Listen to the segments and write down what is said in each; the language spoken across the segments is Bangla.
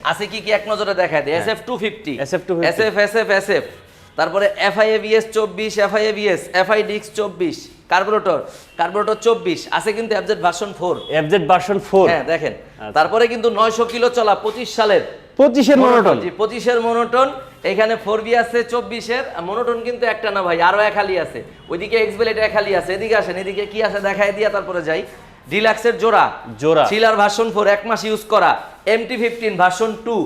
আছে কি কি এক নজরে দেখায় দেয় SF two fifty SF 250 SF SF SF তারপরে এফআই এবিএস চব্বিশ এফআই এবিএস এফআই ডিক্স চব্বিশ কার্বোরেটর কার্বোরেটর চব্বিশ আছে কিন্তু FZ version four FZ version four হ্যাঁ দেখেন। আচ্ছা। তারপরে কিন্তু নয়শো কিলো চলা পঁচিশ সালের। পঁচিশের মনোটন জি পঁচিশের মনোটন এখানে ফোর বি আছে চব্বিশের। মনোটন কিন্তু একটা না ভাই আরও এক হালি আছে। ওইদিকে এক্সবেলেট এক হালি আছে। এদিকে আসেন এদিকে কি আছে দেখায় দিয়া তারপরে যাই। ডিলাক্সের জোড়া। জোড়া। সিলার ভার্সন ফোর এক মাস ইউজ করা। এমটি ফিফটিন ভার্সন টু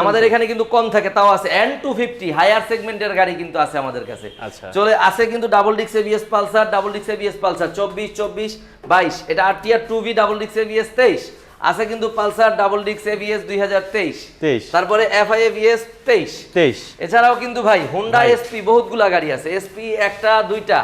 আমাদের এখানে কিন্তু কম থাকে তাও আছে। এন টু ফিফটি হায়ার সেগমেন্টের গাড়ি কিন্তু আছে আমাদের কাছে। আচ্ছা। চলে আছে কিন্তু ডাবল ডিক্স এবিএস পালসার ডাবল ডিক্স এবিএস পালসার চব্বিশ চব্বিশ বাইশ। এটা আর টিআর টু ভি ডাবল ডিক্স এবিএস তেইশ। আছে কিন্তু পালসার ডাবল ডিক্স এবিএস দুই হাজার তেইশ। 23 তারপরে এফআই এবিএস তেইশ। তেইশ। এছাড়াও কিন্তু ভাই হোন্ডা। এসপি বহুতগুলা গাড়ি আছে। এসপি একটা দুইটা।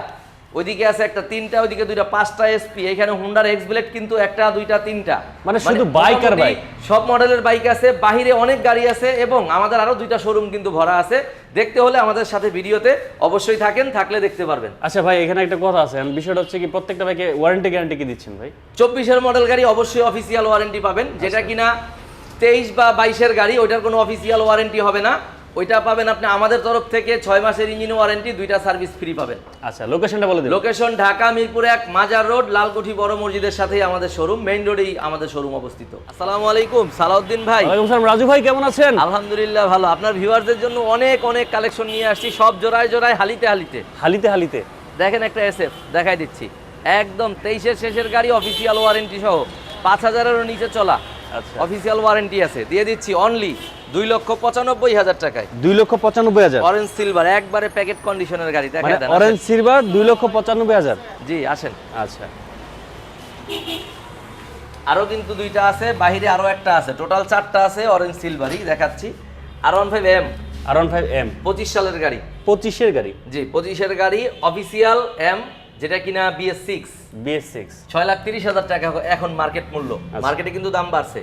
ওইদিকে আছে একটা তিনটা ওইদিকে দুইটা পাঁচটা এসপি এখানে হোন্ডার এক্স ব্লেড কিন্তু একটা দুইটা তিনটা। মানে শুধু বাইক আর বাইক। সব মডেলের বাইক আছে বাহিরে অনেক গাড়ি আছে এবং আমাদের আরও দুইটা শোরুম কিন্তু ভরা আছে। দেখতে হলে আমাদের সাথে ভিডিওতে অবশ্যই থাকেন থাকলে দেখতে পারবেন। আচ্ছা ভাই এখানে একটা কথা আছে বিষয়টা হচ্ছে কি প্রত্যেকটা বাইকে ওয়ারেন্টি গ্যারান্টি কি দিচ্ছেন ভাই? চব্বিশের মডেল গাড়ি অবশ্যই অফিসিয়াল ওয়ারেন্টি পাবেন যেটা কিনা তেইশ বা বাইশের গাড়ি ওইটার কোনো অফিসিয়াল ওয়ারেন্টি হবে না। ওইটা পাবেন আপনি আমাদের তরফ থেকে ছয় মাসের ইঞ্জিন ওয়ারেন্টি দুইটা সার্ভিস ফ্রি পাবেন। আচ্ছা লোকেশনটা বলে দিন। লোকেশন ঢাকা মিরপুর এক মাজার রোড লালকুঠি বড় মসজিদের সাথেই আমাদের শোরুম মেইন রোডেই আমাদের শোরুম অবস্থিত। আসসালামু আলাইকুম সালাউদ্দিন ভাই। রাজু ভাই কেমন আছেন? আলহামদুলিল্লাহ ভালো। আপনার ভিউয়ারদের জন্য অনেক অনেক কালেকশন নিয়ে আসছি সব জোড়ায় জোড়ায় হালিতে হালিতে। হালিতে হালিতে। দেখেন একটা এসএফ দেখাই দিচ্ছি। একদম তেইশের শেষের গাড়ি অফিসিয়াল ওয়ারেন্টি সহ। পাঁচ হাজারেরও নিচে চলা। অফিসিয়াল ওয়ারেন্টি আছে। দিয়ে দিচ্ছি অনলি দুই লক্ষ পঁচানব্বই হাজার টাকায়। দুই লক্ষ পঁচানব্বই হাজার? অরেঞ্জ সিলভার একবারে প্যাকেট কন্ডিশনের গাড়ি দেখা দেন অরেঞ্জ সিলভার দুই লক্ষ পঁচানব্বই হাজার? জি আসেন। আচ্ছা। আরও কিন্তু দুইটা আছে বাহিরে আরও একটা আছে। টোটাল চারটা আছে অরেঞ্জ সিলভারই দেখাচ্ছি। R one five M R one five M পঁচিশ সালের গাড়ি। পঁচিশের গাড়ি? জি পঁচিশের গাড়ি অফিসিয়াল এম যেটা কিনা বিএস সিক্স বিএস সিক্স ছয় লাখ তিরিশ হাজার টাকা এখন মার্কেট মূল্য। আচ্ছা। মার্কেটে কিন্তু দাম বাড়ছে।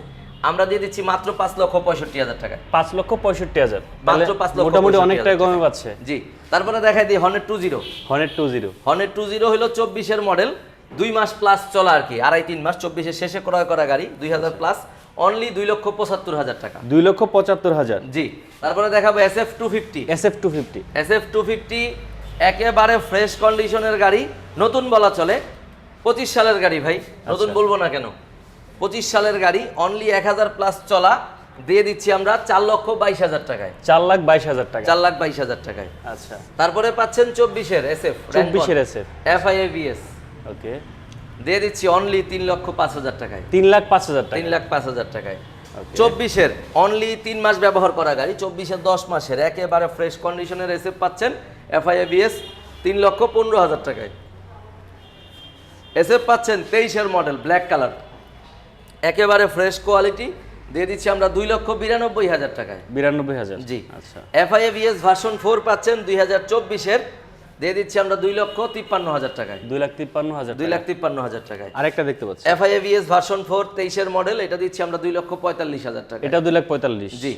আমরা দিয়ে দিচ্ছি মাত্র পাঁচ লক্ষ পঁয়ষট্টি হাজার টাকা। পাঁচ লক্ষ পঁয়ষট্টি হাজার। মাত্র পাঁচ লক্ষ মোটামুটি 65 অনেকটাই কমে পাচ্ছে জি। তারপরে দেখাই দিই হনের টু জিরো হনের টু জিরো হনের টু জিরো হলো চব্বিশের মডেল দুই মাস প্লাস চলা আর কি। আড়াই তিন মাস। চব্বিশের শেষে ক্রয় করা গাড়ি দুই হাজার প্লাস অনলি দুই লক্ষ পঁচাত্তর হাজার টাকা। দুই লক্ষ পঁচাত্তর হাজার। জি। তারপরে দেখাবো S F two fifty S F two fifty S F two fifty একেবারে ফ্রেশ কন্ডিশনের গাড়ি। নতুন বলা চলে। পঁচিশ সালের গাড়ি ভাই। নতুন আচ্ছা। বলব না কেন? পঁচিশ সালের গাড়ি অনলি এক হাজার প্লাস চলা। দিয়ে দিচ্ছি আমরা চার লক্ষ বাইশ হাজার টাকায়। চার লাখ বাইশ হাজার টাকা। চার লাখ বাইশ হাজার টাকায়। আচ্ছা। তারপরে পাচ্ছেন চব্বিশের এস এফ চব্বিশের S F F I S okay দিয়ে দিচ্ছি অনলি তিন লক্ষ পাঁচ হাজার টাকায়। তিন লাখ পাঁচ হাজার টাকা। তিন লাখ পাঁচ হাজার টাকায়. চব্বিশের অনলি তিন মাস ব্যবহার করা গাড়ি চব্বিশের দশ মাসের একেবারে ফ্রেশ কন্ডিশনের এসে পাচ্ছেন এফআইএবিএস তিন লক্ষ পনেরো হাজার টাকায়। এসে পাচ্ছেন তেইশের মডেল ব্ল্যাক কালার একেবারে ফ্রেশ কোয়ালিটি দিয়ে দিচ্ছি আমরা দুই লক্ষ বিরানব্বই হাজার টাকায়। বিরানব্বই হাজার। জি। আচ্ছা। এফআইএবিএস ভার্সন ফোর পাচ্ছেন দুই হাজার চব্বিশের দিয়ে দিচ্ছি আমরা দুই লক্ষ তিপ্পান্ন হাজার টাকায়। দুই লাখ তিপ্পান্ন হাজার দুই লাখ তিপ্পান্ন হাজার টাকায়। আরেকটা দেখতে পাচ্ছি। এফআইএবিএস ভার্সন ফোর তেইশের মডেল এটা দিচ্ছি আমরা দুই লক্ষ পঁয়তাল্লিশ হাজার টাকা এটা দুই লাখ পঁয়তাল্লিশ। জি।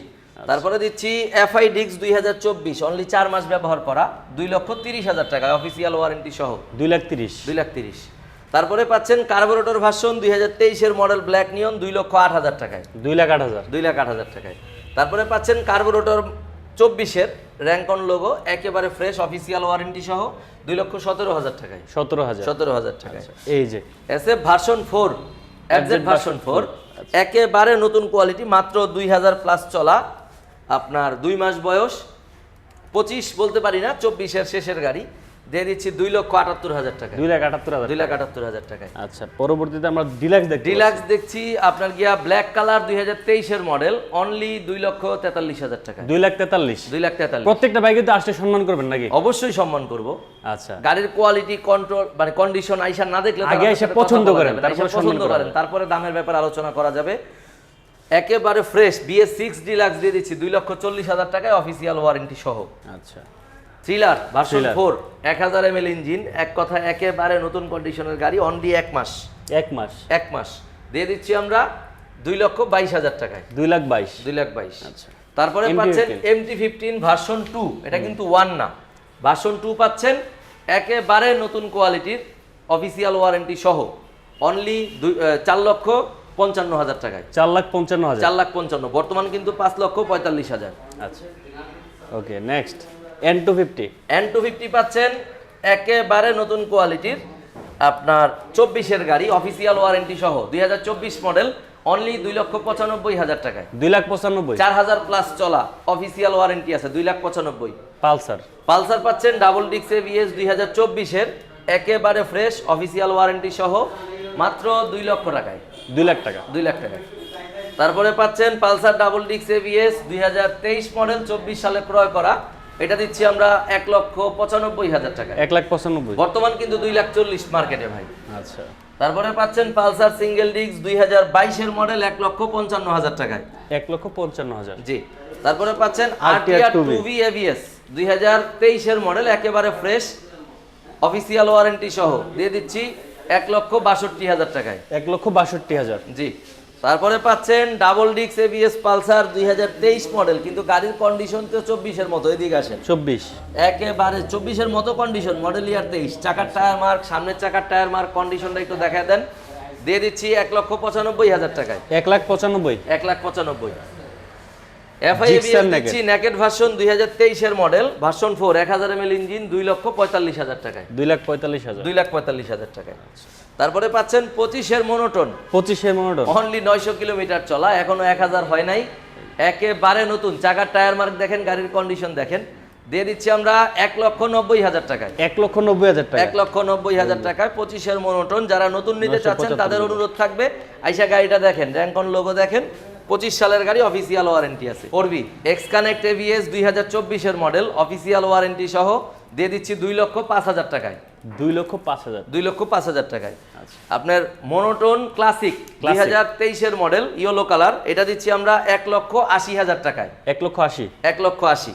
তারপরে দিচ্ছি এফআই ডিক্স দুই হাজার চব্বিশ অনলি চার মাস ব্যবহার করা দুই লক্ষ তিরিশ হাজার টাকা অফিসিয়াল ওয়ারেন্টি সহ। দুই লাখ তিরিশ। দুই লাখ তিরিশ। তারপরে পাচ্ছেন কার্বোরেটর ভার্সন দুই হাজার তেইশের মডেল ব্ল্যাক নিয়ন দুই লক্ষ আট হাজার টাকায়। দুই লাখ আট হাজার। দুই লাখ আট হাজার টাকায়। তারপরে পাচ্ছেন কার্বোরেটর চব্বিশের র্যাঙ্কন লোগো একেবারে ফ্রেশ অফিসিয়াল ওয়ারেন্টি সহ দুই লক্ষ সতেরো হাজার টাকায়। সতেরো হাজার। সতেরো হাজার টাকায়। এই যে। এস এফ ভার্সন ফোর অ্যাডজেট ভার্সন ফোর একেবারে নতুন কোয়ালিটি মাত্র দুই হাজার প্লাস চলা। আপনার দুই মাস বয়স পঁচিশ বলতে পারি না চব্বিশের শেষের গাড়ি। দিয়ে দিচ্ছি দুই লক্ষ আটাত্তর হাজার টাকা দুই লাখ আটাত্তর হাজার দুই লাখ আটাত্তর হাজার টাকায়। আচ্ছা পরবর্তীতে আমরা ডিলাক্স ডিলাক্স দেখছি আপনার গিয়া ব্ল্যাক কালার দুই হাজার তেইশের মডেল অনলি দুই লক্ষ তেতাল্লিশ হাজার টাকা দুই লাখ তেতাল্লিশ। দুই লাখ তেতাল্লিশ। প্রত্যেকটা বাইকে তো আসলে সম্মান করবেন নাকি? অবশ্যই সম্মান করব। আচ্ছা। গাড়ির কোয়ালিটি কন্ট্রোল মানে কন্ডিশন আইসা না দেখলে আগে এসে পছন্দ করেন, তারপরে পছন্দ করেন। তারপরে দামের ব্যাপারে আলোচনা করা যাবে। একেবারে ফ্রেশ বিএস সিক্স ডিলাক্স দিয়ে দিচ্ছি দুই লক্ষ চল্লিশ হাজার টাকায় অফিসিয়াল ওয়ারেন্টি সহ। আচ্ছা। থ্রিলার ভার্সন ফোর এক হাজার এম ইঞ্জিন এক কথা একেবারে নতুন কন্ডিশনের গাড়ি অনলি এক মাস। এক মাস। এক মাস। দিয়ে দিচ্ছি আমরা দুই লক্ষ বাইশ হাজার টাকায়। দুই লাখ বাইশ। দুই লাখ বাইশ। আচ্ছা। তারপরে পাচ্ছেন 15 এমটি ফিফটিন ভার্সন টু এটা কিন্তু ওয়ান না। ভার্সন টু পাচ্ছেন একেবারে নতুন কোয়ালিটির অফিসিয়াল ওয়ারেন্টি সহ। অনলি দুই চার লক্ষ পঞ্চান্ন হাজার টাকায়। চার লাখ পঞ্চান্ন হাজার। চার লাখ পঞ্চান্ন। বর্তমান কিন্তু পাঁচ লক্ষ পঁয়তাল্লিশ হাজার। আচ্ছা। Okay next N two fifty N two fifty পাচ্ছেন একেবারে নতুন কোয়ালিটির আপনার চব্বিশের গাড়ি অফিসিয়াল ওয়ারেন্টি সহ। দুই হাজার চব্বিশ মডেল অনলি দুই লক্ষ পঁচানব্বই হাজার টাকায়। দুই লাখ পঁচানব্বই। চার হাজার প্লাস চলা অফিসিয়াল ওয়ারেন্টি আছে দুই লাখ পঁচানব্বই। পালসার। পালসার পাচ্ছেন ডাবল ডিক্স এবিএস দুই হাজার চব্বিশের একেবারে ফ্রেশ অফিসিয়াল ওয়ারেন্টি সহ মাত্র দুই লক্ষ টাকায়। দুই লাখ টাকা। দুই লাখ টাকায়। তারপরে পাচ্ছেন পালসার ডাবল ডিক্স এবিএস দুই হাজার তেইশ মডেল চব্বিশ সালে ক্রয় করা এটা দিচ্ছি আমরা এক লক্ষ পঁচানব্বই হাজার টাকায় এক লাখ পঁচানব্বই। বর্তমান কিন্তু দুই লাখ চল্লিশ মার্কেটে ভাই। আচ্ছা। তারপরে পাচ্ছেন পালসার সিঙ্গেল ডিক্স দুই হাজার বাইশের মডেল এক লক্ষ পঞ্চান্ন হাজার টাকায়। এক লক্ষ পঞ্চান্ন হাজার। জি। তারপরে পাচ্ছেন আরটিআর টু ভি এবিএস দুই হাজার তেইশের মডেল একেবারে ফ্রেশ অফিসিয়াল ওয়ারেন্টি সহ। দিয়ে দিচ্ছি এক লক্ষ বাষট্টি হাজার টাকায়। এক লক্ষ বাষট্টি হাজার। জি। তারপরে পাচ্ছেন ডাবল ডিক্স এবিএস পালসার দুই হাজার তেইশ মডেল কিন্তু গাড়ির কন্ডিশন তো চব্বিশের মতো এদিকে আসেন। চব্বিশ। একেবারে চব্বিশের মতো কন্ডিশন মডেল ইয়ার তেইশ। চাকার টায়ার মার্ক সামনের চাকার টায়ার মার্ক কন্ডিশনটা একটু দেখা দেন। দিয়ে দিচ্ছি এক লক্ষ পঁচানব্বই হাজার টাকায়। এক লাখ পঁচানব্বই। এক লাখ পঁচানব্বই। Gibson FI ABS naked। দিচ্ছি নেকেট ভার্সন দুই হাজার তেইশের মডেল ভার্সন ফোর এক হাজার এমএল ইঞ্জিন দুই লক্ষ পঁয়তাল্লিশ হাজার টাকায়। দুই লাখ পঁয়তাল্লিশ হাজার। দুই লাখ পঁয়তাল্লিশ হাজার টাকায়। তারপরে পাচ্ছেন পঁচিশের মনোটন। পঁচিশের মনোটন। অনলি নয়শো কিলোমিটার চলা এখনও এক হাজার হয় নাই। একেবারে নতুন চাকার টায়ার মার্ক দেখেন গাড়ির কন্ডিশন দেখেন। দিয়ে দিচ্ছি আমরা এক লক্ষ নব্বই হাজার টাকায়। এক লক্ষ নব্বই হাজার টাকা এক লক্ষ নব্বই হাজার টাকায় পঁচিশের মনোটন। যারা নতুন নিতে চাচ্ছেন তাদের অনুরোধ থাকবে। আইসা গাড়িটা দেখেন র্যাঙ্কন লোগো দেখেন। পঁচিশ সালের গাড়ি অফিসিয়াল ওয়ারেন্টি আছে। করবি এক্স কানেক্ট এভিএস দুই হাজার চব্বিশের মডেল অফিসিয়াল ওয়ারেন্টি সহ। দিয়ে দিচ্ছি দুই লক্ষ পাঁচ হাজার টাকায়। দুই লক্ষ পাঁচ হাজার। দুই লক্ষ পাঁচ হাজার টাকায়। আপনার মনোটোন ক্লাসিক। দুই হাজার তেইশের মডেল ইয়েলো কালার এটা দিচ্ছি আমরা এক লক্ষ আশি হাজার টাকায়। এক লক্ষ আশি। এক লক্ষ আশি।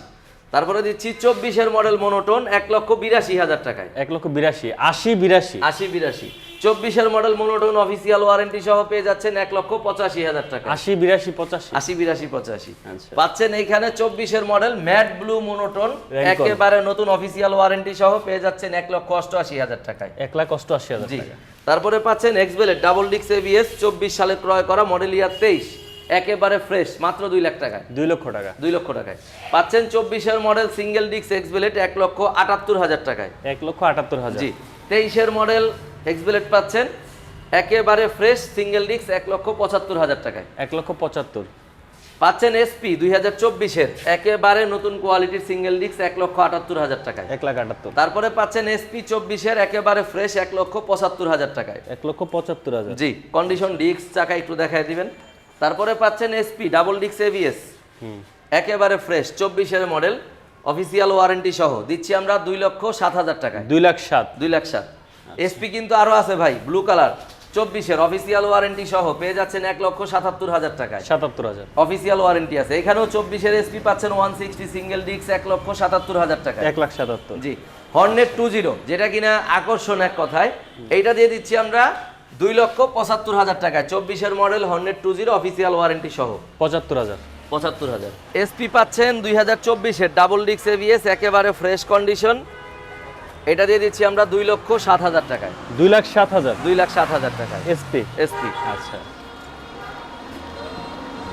তারপরে দিচ্ছি চব্বিশের মডেল মনোটোন এক লক্ষ বিরাশি হাজার টাকায়। এক লক্ষ বিরাশি আশি বিরাশি। আশি বিরাশি। চব্বিশের মডেল মনোটোন অফিসিয়াল ওয়ারেন্টি সহ পেয়ে যাচ্ছেন এক লক্ষ পঁচাশি হাজার টাকা আশি বিরাশি পঁচাশি। আশি বিরাশি পঁচাশি। আচ্ছা। পাচ্ছেন এইখানে চব্বিশের মডেল ম্যাট ব্লু মনোটোন একেবারে নতুন অফিসিয়াল ওয়ারেন্টি সহ পেয়ে যাচ্ছেন এক লক্ষ অষ্টআশি হাজার টাকায়। এক লাখ অষ্টআশি হাজার টাকা তারপরে পাচ্ছেন এক্সবেলের ডাবল ডিক্স এবিএস চব্বিশ সালে ক্রয় করা মডেল ইয়ার তেইশ। একেবারে ফ্রেশ মাত্র দুই লাখ টাকায়। দুই লক্ষ টাকা দুই লক্ষ টাকায়। পাচ্ছেন চব্বিশের মডেল সিঙ্গেল ডিক্স এক্সবেলেট এক লক্ষ আটাত্তর হাজার টাকায়। এক লক্ষ আটাত্তর হাজার। জি তেইশের মডেল এক্সবেলেট পাচ্ছেন একেবারে ফ্রেশ সিঙ্গেল ডিক্স এক লক্ষ পঁচাত্তর হাজার টাকায়। এক লক্ষ পঁচাত্তর। পাচ্ছেন এসপি দুই হাজার চব্বিশের একেবারে নতুন কোয়ালিটির সিঙ্গেল ডিক্স এক লক্ষ আটাত্তর হাজার টাকায়। এক লাখ আটাত্তর। তারপরে পাচ্ছেন এসপি চব্বিশের একেবারে ফ্রেশ এক লক্ষ পঁচাত্তর হাজার টাকায়। এক লক্ষ পঁচাত্তর হাজার। জি কন্ডিশন ডিক্স চাকা একটু দেখায় দিবেন। তারপরে পাচ্ছেন এসপি ডাবল ডিক্স এভিএস একেবারে ফ্রেশ চব্বিশের মডেল অফিসিয়াল ওয়ারেন্টি সহ। দিচ্ছি আমরা দুই লক্ষ সাত হাজার টাকায়। দুই লাখ সাত। দুই লাখ সাত। এসপি কিন্তু আরও আছে ভাই ব্লু কালার চব্বিশের অফিসিয়াল ওয়ারেন্টি সহ। পেয়ে যাচ্ছেন এক লক্ষ সাতাত্তর হাজার টাকায়। সাতাত্তর হাজার। অফিসিয়াল ওয়ারেন্টি আছে। এখানেও চব্বিশের এসপি পাচ্ছেন ওয়ান সিক্সটি সিঙ্গেল ডিক্স এক লক্ষ সাতাত্তর হাজার টাকা এক লাখ সাতাত্তর। জি হর্নেট টু জিরো যেটা কিনা আকর্ষণ এক কথায়। এইটা দিয়ে দিচ্ছি আমরা দুই লক্ষ পঁচাত্তর হাজার টাকায়। চব্বিশের model Hornet two zero official warranty সহ। পঁচাত্তর হাজার। পঁচাত্তর হাজার। এসপি পাচ্ছেন দুই হাজার চব্বিশের ডাবল ডিক্স এভিএস একেবারে ফ্রেশ কন্ডিশন এটা দিয়ে দিচ্ছি আমরা দুই লক্ষ সাত হাজার টাকায়। দুই লাখ সাত হাজার। দুই লাখ সাত হাজার টাকায়। এসপি এসপি আচ্ছা।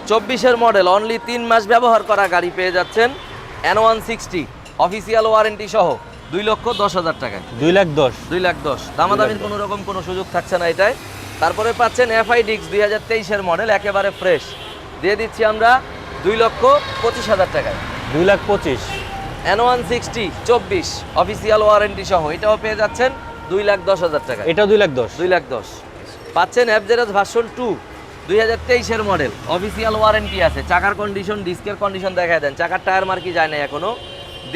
চব্বিশের মডেল অনলি তিন মাস ব্যবহার করা গাড়ি পেয়ে যাচ্ছেন N one sixty official warranty সহ। দুই লক্ষ দশ হাজার টাকায়। দুই লাখ দশ। দুই লাখ দশ। দামাদামির কোনো রকম কোনো সুযোগ থাকছে না এটাই। তারপরে পাচ্ছেন এফআই ডিক্স দুই হাজার তেইশের মডেল একেবারে ফ্রেশ দিয়ে দিচ্ছি আমরা দুই লক্ষ পঁচিশ হাজার টাকায়। দুই লাখ পঁচিশ। এন ওয়ান সিক্সটি চব্বিশ। অফিসিয়াল ওয়ারেন্টি সহ এটাও পেয়ে যাচ্ছেন দুই লাখ দশ হাজার টাকায়। এটা দুই লাখ দশ। দুই লাখ দশ। পাচ্ছেন অ্যাপজেরাস ভার্সন টু দুই হাজার তেইশের মডেল অফিসিয়াল ওয়ারেন্টি আছে। চাকার কন্ডিশন ডিস্কের কন্ডিশন দেখা দেন। চাকার টায়ার মার্কি যায় না এখনও।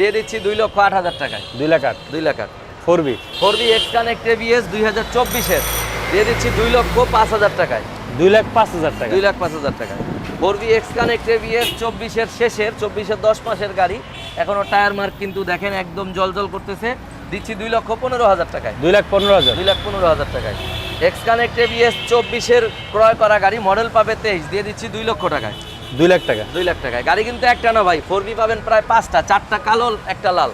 দিয়ে দিচ্ছি দুই লক্ষ আট হাজার টাকায়। দুই লাখ আট। দুই লাখ আট। Four B four B X connect ABS দুই হাজার চব্বিশের। দিয়ে দিচ্ছি দুই লক্ষ পাঁচ হাজার টাকায়। দুই লাখ পাঁচ হাজার টাকা। দুই লাখ পাঁচ হাজার টাকায়। Four B X connect ABS চব্বিশের শেষের চব্বিশের দশ মাসের গাড়ি। এখনও টায়ার মার্ক কিন্তু দেখেন একদম জল জল করতেছে। দিচ্ছি দুই লক্ষ পনেরো হাজার টাকায়। দুই লাখ পনেরো হাজার। দুই লাখ পনেরো হাজার টাকায়। এক্স কানেক্ট এবিএস চব্বিশের ক্রয় করা গাড়ি মডেল পাবে তেইশ। দিয়ে দিচ্ছি দুই লক্ষ টাকায়। দুই লাখ টাকা। দুই লাখ টাকায়। গাড়ি কিন্তু একটা না ভাই ফোর বি পাবেন প্রায় পাঁচটা চারটা কালো একটা লাল।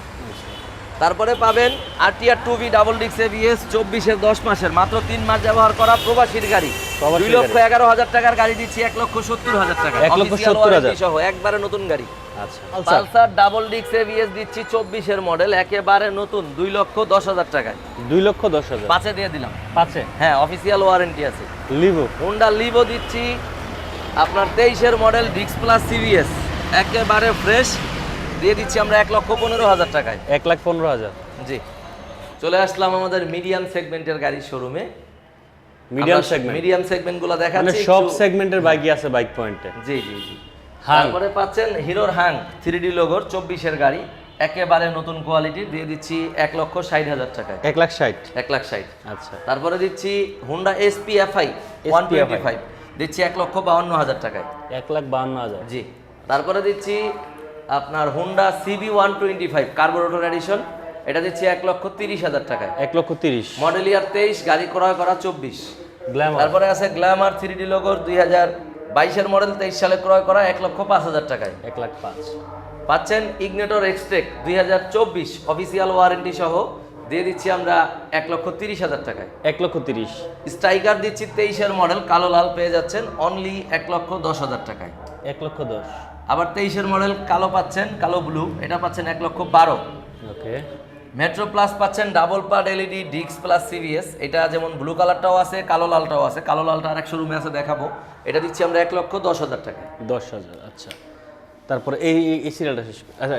তারপরে পাবেন আরটিআর টু বি ডাবল ডিক্স এবিএস চব্বিশের দশ মাসের মাত্র তিন মাস ব্যবহার করা প্রবাসীর গাড়ি। দুই লক্ষ এগারো হাজার টাকার গাড়ি দিচ্ছি এক লক্ষ সত্তর হাজার টাকা এক লক্ষ সত্তর হাজার। সহ একবারে নতুন গাড়ি। আচ্ছা। পালসার ডাবল ডিক্স এবিএস দিচ্ছি চব্বিশের মডেল একেবারে নতুন দুই লক্ষ দশ হাজার টাকায়। দুই লক্ষ দশ হাজার। পাঁচে দিয়ে দিলাম। পাঁচে? হ্যাঁ অফিসিয়াল ওয়ারেন্টি আছে। লিভো হোন্ডা লিভো দিচ্ছি আপনার তেইশের মডেল ডিক্স প্লাস সিবিএস একেবারে ফ্রেশ দিয়ে দিচ্ছি আমরা এক লক্ষ পনেরো হাজার টাকায়। এক লাখ পনেরো হাজার। জি। চলে আসলাম আমাদের মিডিয়াম সেগমেন্টের গাড়ির শোরুমে মিডিয়াম সেগমেন্ট মিডিয়াম সেগমেন্টগুলো মানে দেখাচ্ছি সব সেগমেন্টের বাইকই আছে বাইক পয়েন্টে জি জি জি। তারপরে পাচ্ছেন হিরোর হাং থ্রি ডি লোগোর চব্বিশের গাড়ি। একেবারে নতুন কোয়ালিটি দিয়ে দিচ্ছি এক লক্ষ ষাট হাজার টাকায়। এক লাখ ষাট। এক লাখ ষাট। আচ্ছা। তারপরে দিচ্ছি Honda SP FI one twenty five দিচ্ছি এক লক্ষ বাউন্ন হাজার টাকায়। এক লাখ বাহান্ন হাজার। জি। তারপরে দিচ্ছি আপনার Honda CB one twenty five carburettor edition এটা দিচ্ছি এক লক্ষ তিরিশ হাজার টাকায়। এক লক্ষ তিরিশ। মডেল ইয়ার তেইশ গাড়ি ক্রয় করা চব্বিশ। গ্ল্যামার তারপরে আছে গ্ল্যামার থ্রি ডি লোগোর দুই হাজার বাইশের মডেল তেইশ সালে ক্রয় করা এক লক্ষ পাঁচ হাজার টাকায়। এক লাখ পাঁচ। পাচ্ছেন ইগনেটর এক্সটেক দুই হাজার চব্বিশ অফিসিয়াল ওয়ারেন্টি সহ দিয়ে দিচ্ছি আমরা এক লক্ষ তিরিশ হাজার টাকায়। এক লক্ষ তিরিশ। স্ট্রাইকার দিচ্ছি তেইশের মডেল কালো লাল পেয়ে যাচ্ছেন অনলি এক লক্ষ দশ হাজার টাকায়। এক লক্ষ দশ। আবার তেইশের মডেল কালো পাচ্ছেন কালো ব্লু এটা পাচ্ছেন এক লক্ষ বারো। ওকে। মেট্রো প্লাস পাচ্ছেন ডাবল পার্ট এলইডি ডিক্স প্লাস সিবিএস এটা যেমন ব্লু কালারটাও আছে কালো লালটাও আছে কালো লালটা আর এক শোরুমে আছে দেখাবো। এটা দিচ্ছি আমরা এক লক্ষ দশ হাজার টাকায়। দশ হাজার আচ্ছা। তারপরে এই এই- সিরিয়ালটা শেষ। আচ্ছা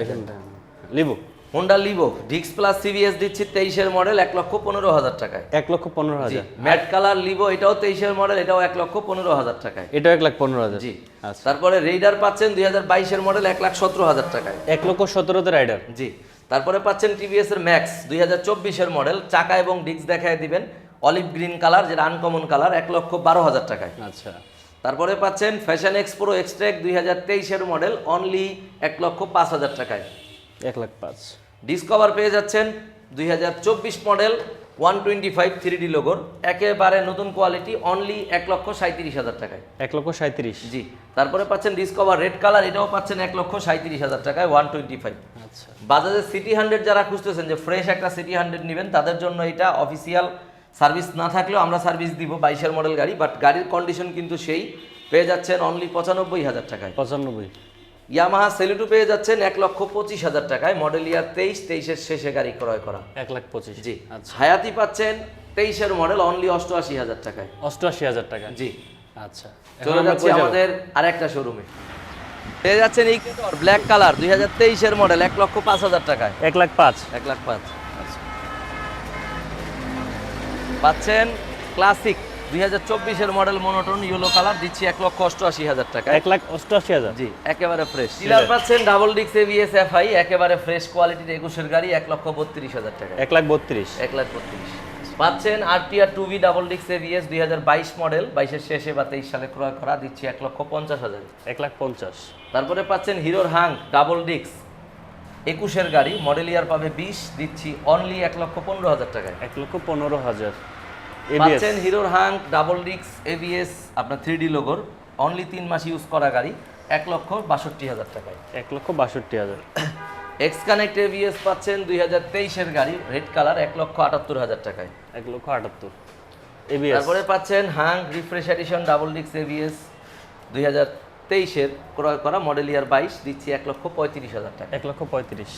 লিবো হোন্ডা লিভো ডিক্স প্লাস সিবিএস দিচ্ছি তেইশের মডেল এক লক্ষ পনেরো হাজার টাকায়। এক লক্ষ পনেরো হাজার। ম্যাট কালার লিভো এটাও তেইশের মডেল এটাও এক লক্ষ পনেরো হাজার টাকায়। এটাও এক লাখ পনেরো হাজার। জি আচ্ছা। তারপরে রেইডার পাচ্ছেন দুই হাজার বাইশের মডেল এক লাখ সতেরো হাজার টাকায়। এক লক্ষ সতেরোতে রাইডার জি তারপরে পাচ্ছেন টিভিএস এর ম্যাক্স দুই হাজার চব্বিশের মডেল চাকা এবং ডিস্ক দেখায় দিবেন। অলিভ গ্রিন কালার যেটা আনকমন কালার এক লক্ষ বারো হাজার টাকায়। আচ্ছা। তারপরে পাচ্ছেন ফ্যাশন এক্সপ্রো এক্সট্রেক দুই হাজার তেইশের মডেল অনলি এক লক্ষ পাঁচ হাজার টাকায়। এক লাখ পাঁচ। ডিসকভার পেয়ে যাচ্ছেন দুই হাজার চব্বিশ model one twenty five three D লোগোর একেবারে নতুন কোয়ালিটি অনলি এক লক্ষ সাঁত্রিশ হাজার টাকায়। এক লক্ষ সাঁত্রিশ জি তারপরে পাচ্ছেন ডিসকভার রেড কালার এটাও পাচ্ছেন এক লক্ষ সাঁত্রিশ হাজার টাকায় ওয়ান টোয়েন্টি ফাইভ। আচ্ছা। বাজাজের সিটি হান্ড্রেড যারা খুঁজতেছেন যে ফ্রেশ একটা সিটি হান্ড্রেড নেবেন তাদের জন্য এটা অফিসিয়াল সার্ভিস না থাকলেও আমরা সার্ভিস দিব বাইশের মডেল গাড়ি বাট গাড়ির কন্ডিশন কিন্তু সেই। পেয়ে যাচ্ছেন অনলি পঁচানব্বই হাজার টাকায়। পঁচানব্বই। ইয়ামাহা সেলুটু পেয়ে যাচ্ছেন এক লক্ষ পঁচিশ হাজার টাকায়। মডেল ইয়ার তেইশ তেইশের শেষে গাড়ি ক্রয় করা। এক লাখ পঁচিশ। জি। আচ্ছা। হায়াতি পাচ্ছেন তেইশের মডেল অনলি অষ্টআশি হাজার টাকায়। অষ্টআশি হাজার টাকা জি। আচ্ছা। চলে যাচ্ছি? আমাদের আরেকটা শোরুমে পেয়ে যাচ্ছেন ইগনিটর ব্ল্যাক কালার দুই হাজার তেইশের মডেল এক লক্ষ পাঁচ হাজার টাকায়। এক লাখ পাঁচ। এক লাখ পাঁচ। পাচ্ছেন ক্লাসিক দুই হাজার চব্বিশের মডেল মনোটন ইয়েলো কালার দিচ্ছি এক লক্ষ অষ্টআশি হাজার টাকা। এক লাখ অষ্টআশি হাজার। জি একেবারে ফ্রেশ ডিলার পাচ্ছেন ডাবল ডিক্স এবিএস এফআই একেবারে ফ্রেশ কোয়ালিটির একুশের গাড়ি এক লক্ষ বত্রিশ হাজার টাকা। এক লাখ বত্রিশ। এক লাখ বত্রিশ। পাচ্ছেন আরটিআর টু ভি ডাবল ডিক্স এবিএস দুই হাজার বাইশ মডেল বাইশের শেষে বা তেইশ সালে ক্রয় করা দিচ্ছি এক লক্ষ পঞ্চাশ হাজার। এক লাখ পঞ্চাশ। তারপরে পাচ্ছেন হিরোর হাং ডাবল ডিক্স একুশের গাড়ি মডেল ইয়ার পাবে বিশ দিচ্ছি অনলি এক লক্ষ পনেরো হাজার টাকায়। এক লক্ষ পনেরো হাজার। পাচ্ছেন হিরোর হাং ডাবল ডিক্স এবিএস আপনার থ্রি ডি লোগোর অনলি তিন মাস ইউজ করা গাড়ি এক লক্ষ বাষট্টি হাজার টাকায়। এক লক্ষ বাষট্টি হাজার। এক্স কানেক্ট এবিএস পাচ্ছেন দুই হাজার তেইশের গাড়ি রেড কালার এক লক্ষ আটাত্তর হাজার টাকায়। এক লক্ষ আটাত্তর। এবিএস তারপরে পাচ্ছেন হাং রিফ্রেশ এডিশন ডাবল ডিক্স এবিএস দুই হাজার তেইশের ক্রয় করা মডেল ইয়ার বাইশ দিচ্ছি এক লক্ষ পঁয়ত্রিশ হাজার টাকা। এক লক্ষ পঁয়ত্রিশ।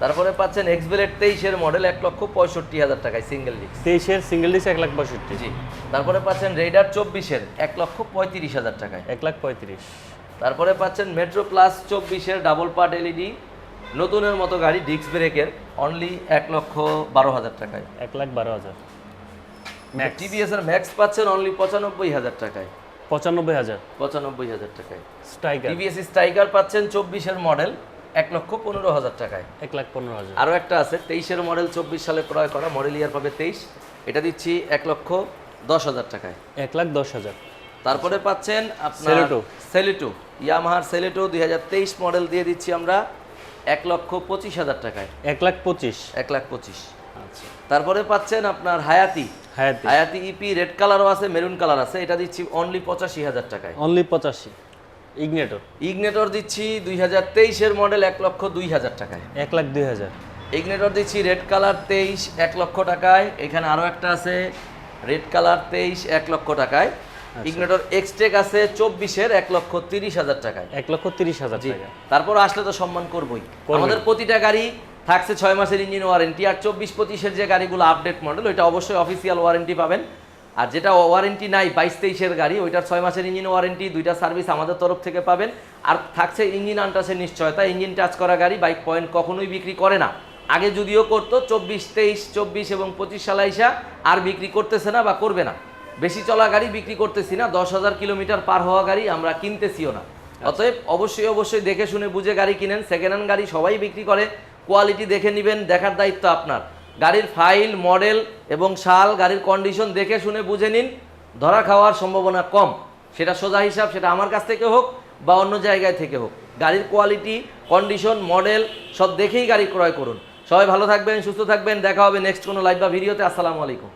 তারপরে পাচ্ছেন এক্সবেলেট তেইশের মডেল এক লক্ষ পঁয়ষট্টি হাজার টাকায় সিঙ্গেল ডিস্ক তেইশের সিঙ্গেল ডিস্ক এক লাখ পঁয়ষট্টি। জি। তারপরে পাচ্ছেন রেডার চব্বিশের এক লক্ষ পঁয়ত্রিশ হাজার টাকায়। এক লাখ পঁয়ত্রিশ। তারপরে পাচ্ছেন মেট্রো প্লাস চব্বিশের ডাবল পার্ট এলইডি নতুনের মতো গাড়ি ডিস্ক ব্রেকের অনলি এক লক্ষ বারো হাজার টাকায়। এক লাখ বারো হাজার। ম্যাক্স টিভিএস এর ম্যাক্স পাচ্ছেন অনলি পঁচানব্বই হাজার টাকায়। পঁচানব্বই হাজার। পঁচানব্বই হাজার টাকায়। স্ট্রাইকার টিভিএস স্ট্রাইকার পাচ্ছেন চব্বিশের মডেল এক লক্ষ পনেরো হাজার টাকায়। এক লাখ পনেরো হাজার। আরও একটা আছে তেইশের মডেল চব্বিশ সালে ক্রয় করা মডেল ইয়ার পাবে তেইশ। এটা দিচ্ছি এক লক্ষ দশ হাজার টাকায়। এক লাখ দশ হাজার। তারপরে পাচ্ছেন আপনার সেলেটো। সেলেটো ইয়ামাহার সেলেটো দুই হাজার তেইশ মডেল দিয়ে দিচ্ছি আমরা এক লক্ষ পঁচিশ হাজার টাকায়। এক লাখ পঁচিশ। এক লাখ পঁচিশ। আচ্ছা। তারপরে পাচ্ছেন আপনার হায়াতি। হায়াতি। হায়াতি ইপি রেড কালারও আছে মেরুন কালার আছে এটা দিচ্ছি অনলি পঁচাশি হাজার টাকায়। অনলি পঁচাশি। ইগনেটর ইগনেটর দিচ্ছি দুই হাজার তেইশের মডেল এক লক্ষ দুই হাজার টাকায়। এক লাখ দুই হাজার। ইগনেটর দিচ্ছি রেড কালার তেইশ এক লক্ষ টাকায়। এখানে আরও একটা আছে রেড কালার তেইশ এক লক্ষ টাকায়। ইগনেটর এক্সটেক আছে চব্বিশের এক লক্ষ তিরিশ হাজার টাকায়। এক লক্ষ তিরিশ হাজার জি টাকা। তারপর আসলে তো সম্মান করবই। আমাদের প্রতিটা গাড়ি থাকছে ছয় মাসের ইঞ্জিন ওয়ারেন্টি আর চব্বিশ পঁচিশের যে গাড়িগুলো আপডেট মডেল ওইটা অবশ্যই অফিসিয়াল ওয়ারেন্টি পাবেন। আর যেটা ওয়ারেন্টি নাই বাইশ তেইশের গাড়ি ওইটার ছয় মাসের ইঞ্জিন ওয়ারেন্টি দুইটা সার্ভিস আমাদের তরফ থেকে পাবেন। আর থাকছে ইঞ্জিন আনটাসের নিশ্চয়তা ইঞ্জিন টাচ করা গাড়ি বাইক পয়েন্ট কখনোই বিক্রি করে না। আগে যদিও করতো চব্বিশ তেইশ চব্বিশ এবং পঁচিশ সাল আইসা আর বিক্রি করতেছে না বা করবে না। বেশি চলা গাড়ি বিক্রি করতেছি না দশ হাজার কিলোমিটার পার হওয়া গাড়ি আমরা কিনতেছিও না। অতএব অবশ্যই অবশ্যই দেখে শুনে বুঝে গাড়ি কিনেন। সেকেন্ড হ্যান্ড গাড়ি সবাই বিক্রি করে কোয়ালিটি দেখে নেবেন দেখার দায়িত্ব আপনার। গাড়ির ফাইল, মডেল এবং সাল গাড়ির কন্ডিশন দেখে শুনে বুঝে নিন। ধরা খাওয়ার সম্ভাবনা কম। সেটা সোজা হিসাব, সেটা আমার কাছ থেকে হোক বা অন্য জায়গায় থেকে হোক। গাড়ির কোয়ালিটি কন্ডিশন মডেল সব দেখেই গাড়ি ক্রয় করুন। সবাই ভালো থাকবেন, সুস্থ থাকবেন। দেখা হবে নেক্সট কোনো লাইভ বা ভিডিওতে আসসালামু আলাইকুম।